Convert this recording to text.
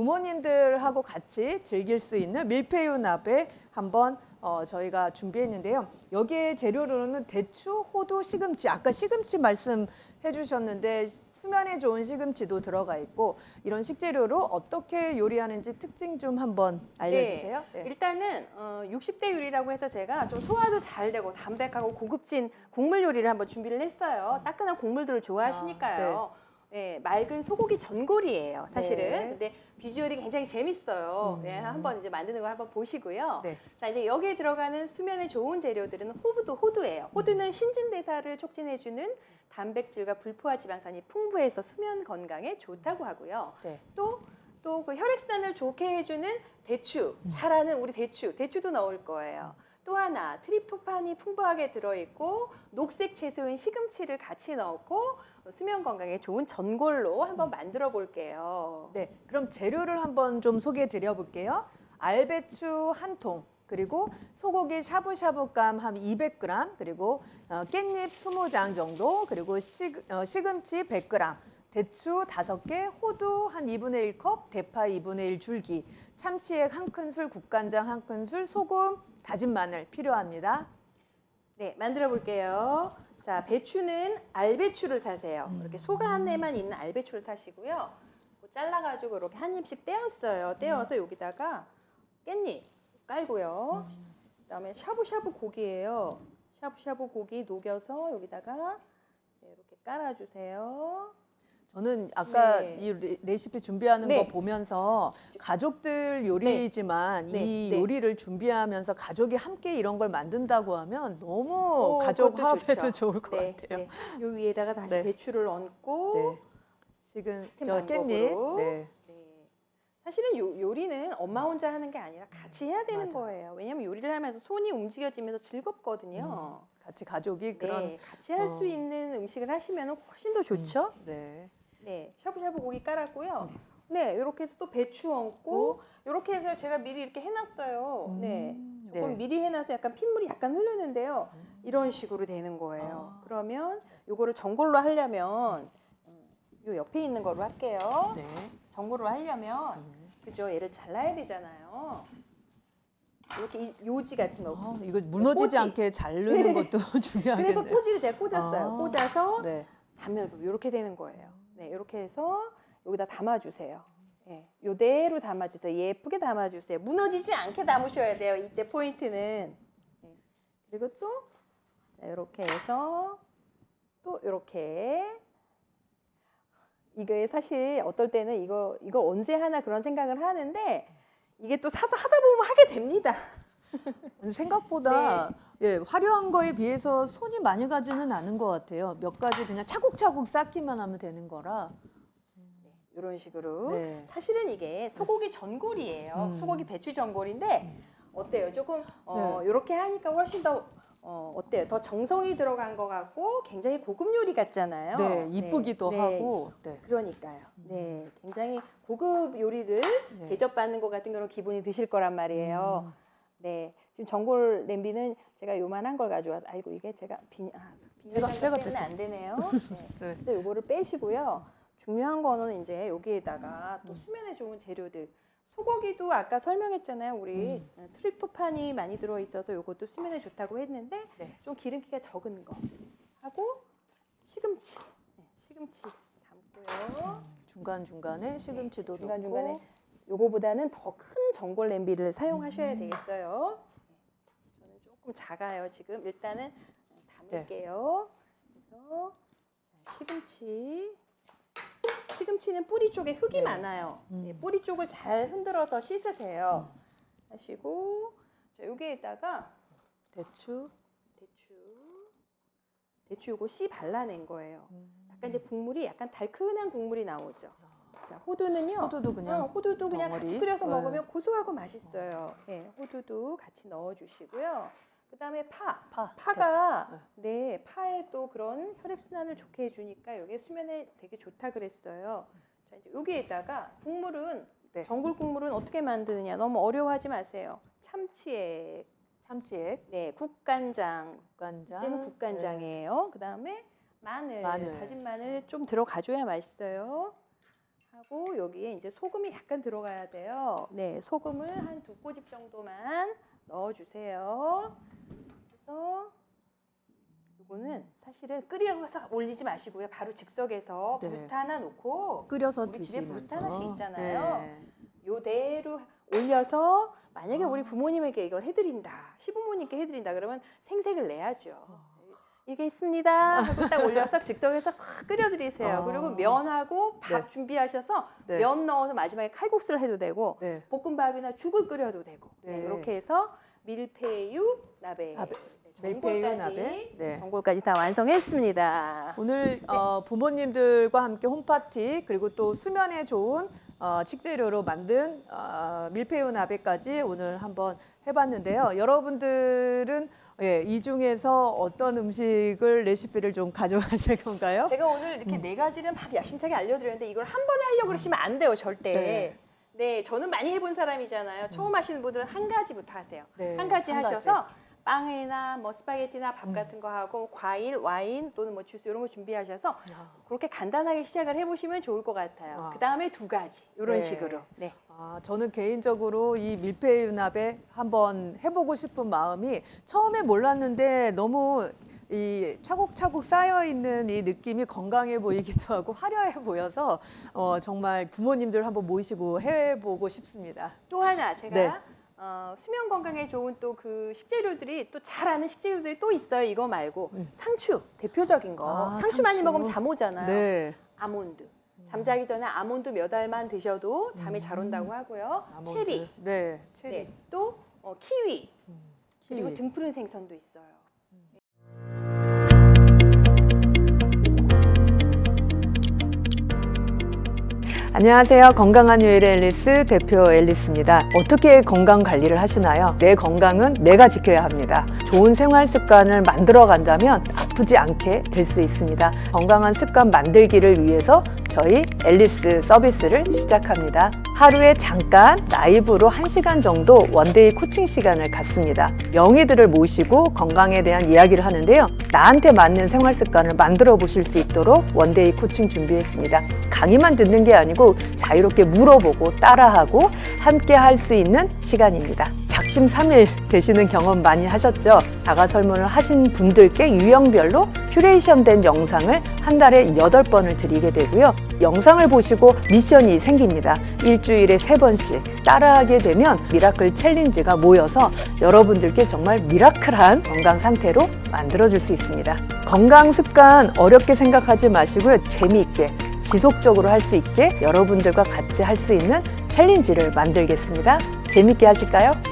부모님들하고 같이 즐길 수 있는 밀푀유 나베 한번 어, 저희가 준비했는데요. 여기에 재료로는 대추, 호두, 시금치. 아까 시금치 말씀해 주셨는데 수면에 좋은 시금치도 들어가 있고 이런 식재료로 어떻게 요리하는지 특징 좀 한번 알려주세요. 네. 일단은 어, 60대 요리라고 해서 제가 좀 소화도 잘 되고 담백하고 고급진 국물 요리를 한번 준비를 했어요. 따끈한 국물들을 좋아하시니까요. 네, 맑은 소고기 전골이에요, 사실은. 네. 근데 비주얼이 굉장히 재밌어요. 음. 네, 한번 이제 만드는 걸 한번 보시고요. 네. 자, 이제 여기에 들어가는 수면에 좋은 재료들은 호두도 호두예요. 호두는 신진대사를 촉진해주는 단백질과 불포화 지방산이 풍부해서 수면 건강에 좋다고 하고요. 네. 또 또 그 혈액순환을 좋게 해주는 대추, 음. 잘하는 우리 대추, 대추도 넣을 거예요. 또 하나 트립토판이 풍부하게 들어있고 녹색 채소인 시금치를 같이 넣고 수면 건강에 좋은 전골로 한번 음. 만들어 볼게요. 네, 그럼 재료를 한번 좀 소개해 드려 볼게요. 알배추 한 통, 그리고 소고기 샤브샤브감 한 200g, 그리고 어, 깻잎 20장 정도, 그리고 시, 어, 시금치 100g, 대추 5개, 호두 한 2분의 1컵, 대파 2분의 1 줄기, 참치액 한 큰술, 국간장 한 큰술, 소금, 다진 마늘 필요합니다. 네, 만들어 볼게요. 자, 배추는 알배추를 사세요. 음. 이렇게 소가 안에만 있는 알배추를 사시고요. 그 잘라가지고 이렇게 한 입씩 떼었어요. 떼어서 여기다가 깻잎 깔고요. 그 다음에 샤브샤브 고기예요. 샤브샤브 고기 녹여서 여기다가 네, 이렇게 깔아주세요. 저는 아까 네. 이 레- 레시피 준비하는 네. 거 보면서 가족들 요리지만 네. 이 네. 요리를 준비하면서 가족이 함께 이런 걸 만든다고 하면 너무 오, 가족 그것도 화합에도 좋죠. 좋을 것 네, 같아요. 네. 요 위에다가 다시 네. 배추를 얹고 네. 지금 같은 저 깻잎. 방법으로. 네. 네. 사실은 요, 요리는 엄마 혼자 하는 게 아니라 같이 해야 되는 맞아. 거예요. 왜냐하면 요리를 하면서 손이 움직여지면서 즐겁거든요. 같이 가족이 음. 그런 네, 같이 할 수 어. 있는 음식을 하시면 훨씬 더 좋죠. 네. 네, 샤브샤브 고기 깔았고요. 네, 이렇게 해서 또 배추 얹고 이렇게 해서 제가 미리 이렇게 해놨어요. 네, 음, 조금 네. 미리 해놔서 약간 핏물이 약간 흐르는데요. 이런 식으로 되는 거예요. 아. 그러면 요거를 전골로 하려면 음, 요 옆에 있는 거로 할게요. 네. 전골로 하려면 음. 그죠? 얘를 잘라야 되잖아요. 이렇게 이- 요지 같은 거. 아, 이거 무너지지 꼬지. 않게 자르는 것도 그래서 중요하겠네요. 꼬지를 제가 꽂았어요. 아. 꽂아서 네. 단면 이렇게 되는 거예요. 네, 이렇게 해서 여기다 담아주세요. 네, 요대로 담아주세요. 예쁘게 담아주세요. 무너지지 않게 담으셔야 돼요. 이때 포인트는. 네. 그리고 또 자, 이렇게 해서 또 이렇게 이게 사실 어떨 때는 이거 이거 언제 하나 그런 생각을 하는데 이게 또 사서 하다 보면 하게 됩니다. 생각보다 네. 예, 화려한 거에 비해서 손이 많이 가지는 않은 것 같아요. 몇 가지 그냥 차곡차곡 쌓기만 하면 되는 거라. 이런 식으로. 네. 사실은 이게 소고기 전골이에요. 음. 소고기 배추 전골인데 어때요? 조금 어, 네. 이렇게 하니까 훨씬 더 어, 어때요? 더 정성이 들어간 것 같고 굉장히 고급 요리 같잖아요. 네, 이쁘기도 네. 하고. 네. 그러니까요. 네, 굉장히 고급 요리를 네. 대접받는 것 같은 그런 기분이 드실 거란 말이에요. 네, 지금 전골 냄비는 제가 요만한 걸 가져와서 아이고 이게 제가 빈 아, 제가- 제가 때문에 뺐- 안 되네요. 네. 네. 그래서 요거를 빼시고요. 중요한 거는 이제 여기에다가 또 음. 수면에 좋은 재료들. 소고기도 아까 설명했잖아요. 우리 음. 어, 트립토판이 많이 들어 있어서 요것도 수면에 좋다고 했는데 네. 좀 기름기가 적은 거 하고 시금치. 네, 시금치 담고요. 중간 중간에 시금치도 네, 중간. 중간에 요거보다는 더 큰 전골 냄비를 사용하셔야 음. 되겠어요. 네, 저는 조금 작아요 지금. 일단은 네. 담을게요. 그래서 자, 시금치. 시금치는 뿌리 쪽에 흙이 네. 많아요. 음. 네, 뿌리 쪽을 잘 흔들어서 씻으세요. 하시고 자, 여기에다가 대추. 대추. 대추 요거 씨 발라낸 거예요. 음. 약간 이제 국물이 약간 달큰한 국물이 나오죠. 자, 호두는요. 호두도 그냥 어, 호두도 그냥 덩어리? 같이 끓여서 네. 먹으면 고소하고 맛있어요. 네, 호두도 같이 넣어주시고요. 그다음에 파. 파. 파가 네 파에 또 그런 혈액 순환을 좋게 해주니까 여기 수면에 되게 좋다 그랬어요. 자 이제 여기에다가 국물은 네. 전골 국물은 어떻게 만드느냐 너무 어려워하지 마세요. 참치액, 참치액, 네 국간장, 국간장. 이때는 국간장이에요. 그다음에 마늘, 마늘. 다진 마늘 좀 들어가줘야 맛있어요. 하고 여기에 이제 소금이 약간 들어가야 돼요. 네, 소금을 한 두 꼬집 정도만 넣어주세요. 그래서 이거는 사실은 끓여서 올리지 마시고요. 바로 즉석에서 네. 부스타 하나 놓고 끓여서 우리 집에 드시면서. 부스타 하나씩 있잖아요. 네. 요대로 올려서 만약에 아. 우리 부모님에게 이걸 해드린다, 시부모님께 해드린다 그러면 생색을 내야죠. 이게 있습니다. 하고 딱 올려서 즉석에서 확 끓여드리세요. 아. 그리고 면하고 밥 네. 준비하셔서 네. 면 넣어서 마지막에 칼국수를 해도 되고 네. 볶음밥이나 죽을 끓여도 되고 네, 네. 이렇게 해서 밀푀유 나베, 나베. 네, 전골까지, 나베. 네. 전골까지 다 완성했습니다. 오늘 어, 부모님들과 함께 홈파티 그리고 또 수면에 좋은 어, 식재료로 만든 어, 밀푀유 나베까지 오늘 한번 해봤는데요. 여러분들은 예, 이 중에서 어떤 음식을 레시피를 좀 가져가실 건가요? 제가 오늘 이렇게 음. 네 가지를 막 야심차게 알려드렸는데 이걸 한 번에 하려고 그러시면 안 돼요, 절대. 네. 네. 저는 많이 해본 사람이잖아요. 처음 하시는 분들은 한 가지부터 하세요. 네, 한 가지 한 하셔서 빵이나 뭐 스파게티나 밥 음. 같은 거 하고 과일, 와인 또는 뭐 주스 이런 거 준비하셔서 아, 그렇게 간단하게 시작을 해보시면 좋을 것 같아요. 아. 그 다음에 두 가지 이런 네. 식으로. 네. 아, 저는 개인적으로 이 밀푀유 나베 한번 해보고 싶은 마음이 처음에 몰랐는데 너무 이 차곡차곡 쌓여 있는 이 느낌이 건강해 보이기도 하고 화려해 보여서 어, 정말 부모님들 한번 모시고 해보고 싶습니다. 또 하나 제가 네. 어, 수면 건강에 좋은 또 그 식재료들이 또 잘 아는 식재료들이 또 있어요. 이거 말고 음. 상추 대표적인 거. 아, 상추 많이 상추. 먹으면 잠 오잖아요. 네. 아몬드. 잠자기 전에 아몬드 몇 알만 드셔도 잠이 잘 음. 온다고 하고요. 아몬드. 체리. 네, 체리. 네. 또 어, 키위. 음, 그리고 키위. 등푸른 생선도 있어요. 안녕하세요. 건강한 요일의 앨리스 대표 앨리스입니다. 어떻게 건강 관리를 하시나요? 내 건강은 내가 지켜야 합니다. 좋은 생활 습관을 만들어 간다면 아프지 않게 될 수 있습니다. 건강한 습관 만들기를 위해서 저희 앨리스 서비스를 시작합니다. 하루에 잠깐 라이브로 1시간 정도 원데이 코칭 시간을 갖습니다. 명의들을 모시고 건강에 대한 이야기를 하는데요. 나한테 맞는 생활 습관을 만들어 보실 수 있도록 원데이 코칭 준비했습니다. 강의만 듣는 게 아니고 자유롭게 물어보고 따라하고 함께 할 수 있는 시간입니다. 작심 삼일 되시는 경험 많이 하셨죠? 자가 설문을 하신 분들께 유형별로 큐레이션 된 영상을 한 달에 여덟 번을 드리게 되고요. 영상을 보시고 미션이 생깁니다. 일주일에 세번씩 따라하게 되면 미라클 챌린지가 모여서 여러분들께 정말 미라클한 건강 상태로 만들어줄 수 있습니다. 건강 습관 어렵게 생각하지 마시고요. 재미있게 지속적으로 할 수 있게 여러분들과 같이 할 수 있는 챌린지를 만들겠습니다. 재밌게 하실까요?